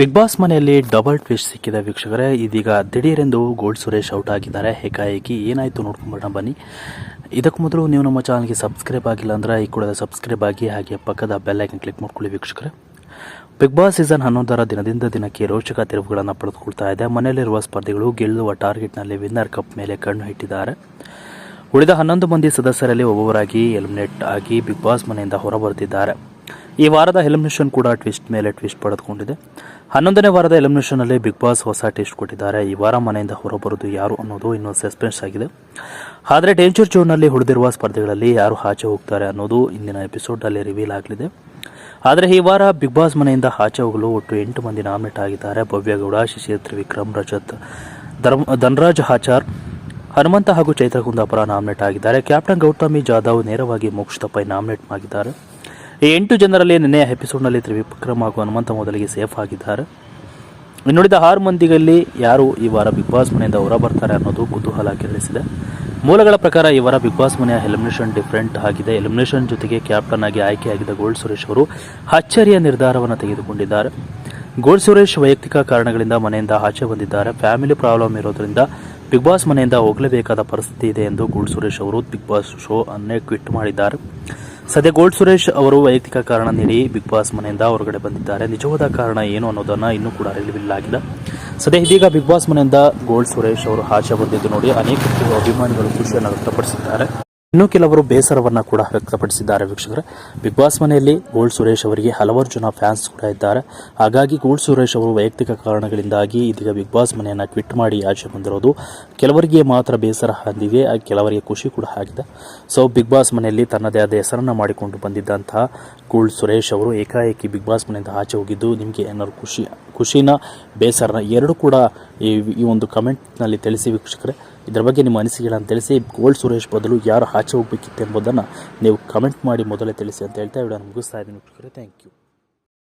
Big Boss ಮನೆಯಲ್ಲಿ double twist ಸಿಕ್ಕಿದ ವೀಕ್ಷಕರೇ. ಇದೀಗ ದಿಢೀರೆಂದು ಗೋಲ್ಡ್ ಸುರೇಶ್ ಔಟ್ ಆಗಿದ್ದಾರೆ. ಏಕಾಏಕಿ ಏನಾಯಿತು ನೋಡ್ಕೊಂಬೋಣ ಬನ್ನಿ. ಇದಕ್ಕೂ ಮೊದಲು ನೀವು ನಮ್ಮ ಚಾನಲ್ಗೆ ಸಬ್ಸ್ಕ್ರೈಬ್ ಆಗಿಲ್ಲ ಅಂದರೆ ಈ ಕೂಡ ಸಬ್ಸ್ಕ್ರೈಬ್ ಆಗಿ ಹಾಗೆ ಪಕ್ಕದ ಬೆಲ್ಲೈಕನ್ ಕ್ಲಿಕ್ ಮಾಡ್ಕೊಳ್ಳಿ ವೀಕ್ಷಕರೇ. ಬಿಗ್ ಬಾಸ್ ಸೀಸನ್ ಹನ್ನೊಂದರ ದಿನದಿಂದ ದಿನಕ್ಕೆ ರೋಚಕ ತಿರುವುಗಳನ್ನು ಪಡೆದುಕೊಳ್ತಾ ಇದೆ. ಮನೆಯಲ್ಲಿರುವ ಸ್ಪರ್ಧಿಗಳು ಗೆಲ್ಲುವ ಟಾರ್ಗೆಟ್ನಲ್ಲಿ ವಿನ್ನರ್ ಕಪ್ ಮೇಲೆ ಕಣ್ಣು ಇಟ್ಟಿದ್ದಾರೆ. ಉಳಿದ ಹನ್ನೊಂದು ಮಂದಿ ಸದಸ್ಯರಲ್ಲಿ ಒಬ್ಬೊಬ್ಬರಾಗಿ ಎಲಿಮಿನೇಟ್ ಆಗಿ ಬಿಗ್ ಬಾಸ್ ಮನೆಯಿಂದ ಹೊರಬರುತ್ತಿದ್ದಾರೆ. ಈ ವಾರದ ಎಲಿಮಿನೇಷನ್ ಕೂಡ ಟ್ವಿಸ್ಟ್ ಮೇಲೆ ಟ್ವಿಸ್ಟ್ ಪಡೆದುಕೊಂಡಿದೆ. ಹನ್ನೊಂದನೇ ವಾರದ ಎಲಿಮಿನೇಷನಲ್ಲಿ ಬಿಗ್ ಬಾಸ್ ಹೊಸ ಟೇಸ್ಟ್ ಕೊಟ್ಟಿದ್ದಾರೆ. ಈ ವಾರ ಮನೆಯಿಂದ ಹೊರಬರುವುದು ಯಾರು ಅನ್ನೋದು ಇನ್ನೂ ಸಸ್ಪೆನ್ಸ್ ಆಗಿದೆ. ಆದರೆ ಡೇಂಜರ್ ಜೋನ್ನಲ್ಲಿ ಉಳಿದಿರುವ ಸ್ಪರ್ಧೆಗಳಲ್ಲಿ ಯಾರು ಆಚೆ ಹೋಗ್ತಾರೆ ಅನ್ನೋದು ಇಂದಿನ ಎಪಿಸೋಡ್ನಲ್ಲಿ ರಿವೀಲ್ ಆಗಲಿದೆ. ಆದರೆ ಈ ವಾರ ಬಿಗ್ ಬಾಸ್ ಮನೆಯಿಂದ ಆಚೆ ಹೋಗಲು ಒಟ್ಟು ಎಂಟು ಮಂದಿ ನಾಮಿನೇಟ್ ಆಗಿದ್ದಾರೆ. ಭವ್ಯಗೌಡ, ಶಿಶಿರ್ ತ್ರಿವಿಕ್ರಮ್, ರಜತ್, ಧರ್ಮ, ಧನ್ರಾಜ್ ಆಚಾರ್, ಹನುಮಂತ ಹಾಗೂ ಚೈತ್ರ ಕುಂದಾಪುರ ನಾಮಿನೇಟ್ ಆಗಿದ್ದಾರೆ. ಕ್ಯಾಪ್ಟನ್ ಗೌತಮಿ ಜಾಧವ್ ನೇರವಾಗಿ ಮೋಕ್ಷ ತಪ್ಪೈ ನಾಮಿನೇಟ್ ಆಗಿದ್ದಾರೆ ಎಂಟು ಜನರಲ್ಲಿ ನಿನ್ನೆ ಎಪಿಸೋಡ್ನಲ್ಲಿ ತ್ರಿವಿಕ್ರಮ್ ಹಾಗೂ ಹನುಮಂತ ಮೊದಲಿಗೆ ಸೇಫ್ ಆಗಿದ್ದಾರೆ. ಇನ್ನುಳಿದ ಆರು ಮಂದಿಗಳಲ್ಲಿ ಯಾರು ಈ ವಾರ ಬಿಗ್ ಬಾಸ್ ಮನೆಯಿಂದ ಹೊರ ಬರ್ತಾರೆ ಅನ್ನೋದು ಕುತೂಹಲ ಕೆರಳಿಸಿದೆ. ಮೂಲಗಳ ಪ್ರಕಾರ ಈ ವಾರ ಬಿಗ್ ಬಾಸ್ ಮನೆಯ ಎಲಿಮಿನೇಷನ್ ಡಿಫರೆಂಟ್ ಆಗಿದೆ. ಎಲಿಮಿನೇಷನ್ ಜೊತೆಗೆ ಕ್ಯಾಪ್ಟನ್ ಆಗಿ ಆಯ್ಕೆಯಾಗಿದ್ದ ಗೋಲ್ಡ್ ಸುರೇಶ್ ಅವರು ಅಚ್ಚರಿಯ ನಿರ್ಧಾರವನ್ನು ತೆಗೆದುಕೊಂಡಿದ್ದಾರೆ. ಗೋಲ್ಡ್ ಸುರೇಶ್ ವೈಯಕ್ತಿಕ ಕಾರಣಗಳಿಂದ ಮನೆಯಿಂದ ಆಚೆ ಬಂದಿದ್ದಾರೆ. ಫ್ಯಾಮಿಲಿ ಪ್ರಾಬ್ಲಮ್ ಇರೋದ್ರಿಂದ ಬಿಗ್ ಬಾಸ್ ಮನೆಯಿಂದ ಹೋಗಲೇಬೇಕಾದ ಪರಿಸ್ಥಿತಿ ಇದೆ ಎಂದು ಗೋಲ್ಡ್ ಸುರೇಶ್ ಅವರು ಬಿಗ್ ಬಾಸ್ ಶೋ ಅನ್ನೇ ಟ್ವಿಟ್ ಮಾಡಿದ್ದಾರೆ. ಸದ್ಯ ಗೋಲ್ಡ್ ಸುರೇಶ್ ಅವರು ವೈಯಕ್ತಿಕ ಕಾರಣ ನೀಡಿ ಬಿಗ್ ಬಾಸ್ ಮನೆಯಿಂದ ಹೊರಗಡೆ ಬಂದಿದ್ದಾರೆ. ನಿಜವಾದ ಕಾರಣ ಏನು ಅನ್ನೋದನ್ನ ಇನ್ನೂ ಕೂಡ ರಿವೀಲ್ ಆಗಿದೆ ಸದ್ಯ ಇದೀಗ ಬಿಗ್ ಬಾಸ್ ಮನೆಯಿಂದ ಗೋಲ್ಡ್ ಸುರೇಶ್ ಅವರು ಆಚೆ ಬಂದಿದ್ದು ನೋಡಿ ಅನೇಕ ಅಭಿಮಾನಿಗಳು ಖುಷಿಯನ್ನು ವ್ಯಕ್ತಪಡಿಸಿದ್ದಾರೆ. ಇನ್ನು ಕೆಲವರು ಬೇಸರವನ್ನ ಕೂಡ ವ್ಯಕ್ತಪಡಿಸಿದ್ದಾರೆ ವೀಕ್ಷಕರೇ. ಬಿಗ್ ಬಾಸ್ ಮನೆಯಲ್ಲಿ ಗೋಲ್ಡ್ ಸುರೇಶ್ ಅವರಿಗೆ ಹಲವಾರು ಜನ ಫ್ಯಾನ್ಸ್ ಕೂಡ ಇದ್ದಾರೆ. ಹಾಗಾಗಿ ಗೋಲ್ಡ್ ಸುರೇಶ್ ಅವರು ವೈಯಕ್ತಿಕ ಕಾರಣಗಳಿಂದಾಗಿ ಇದೀಗ ಬಿಗ್ ಬಾಸ್ ಮನೆಯನ್ನು ಕ್ವಿಟ್ ಮಾಡಿ ಆಚೆ ಬಂದಿರೋದು ಕೆಲವರಿಗೆ ಮಾತ್ರ ಬೇಸರ ಹೊಂದಿದೆ ಕೆಲವರಿಗೆ ಖುಷಿ ಕೂಡ ಆಗಿದೆ. ಸೊ ಬಿಗ್ ಬಾಸ್ ಮನೆಯಲ್ಲಿ ತನ್ನದೇ ಆದ ಹೆಸರನ್ನು ಮಾಡಿಕೊಂಡು ಬಂದಿದ್ದಂತಹ ಗೋಲ್ಡ್ ಸುರೇಶ್ ಅವರು ಏಕಾಏಕಿ ಬಿಗ್ ಬಾಸ್ ಮನೆಯಿಂದ ಆಚೆ ಹೋಗಿದ್ದು, ನಿಮಗೆ ಏನಾದ್ರು ಖುಷಿ, ಖುಷಿನ, ಬೇಸರನ ಎರಡು ಕೂಡ ಈ ಒಂದು ಕಮೆಂಟ್ನಲ್ಲಿ ತಿಳಿಸಿ ವೀಕ್ಷಕರೇ. ಇದರ ಬಗ್ಗೆ ನಿಮ್ಮ ಅನಿಸಿಕೆಗಳನ್ನು ತಿಳಿಸಿ ಗೋಲ್ಡ್ ಸುರೇಶ್ ಬದಲು ಯಾರು ಆಚೆ ಹೋಗಬೇಕಿತ್ತು ಎಂಬುದನ್ನು ನೀವು ಕಮೆಂಟ್ ಮಾಡಿ ಮೊದಲೇ ತಿಳಿಸಿ ಅಂತ ಹೇಳ್ತಾ ವಿಡಿಯೋ ಮುಗಿಸ್ತಾ ಇದ್ದೀನಿ. Thank you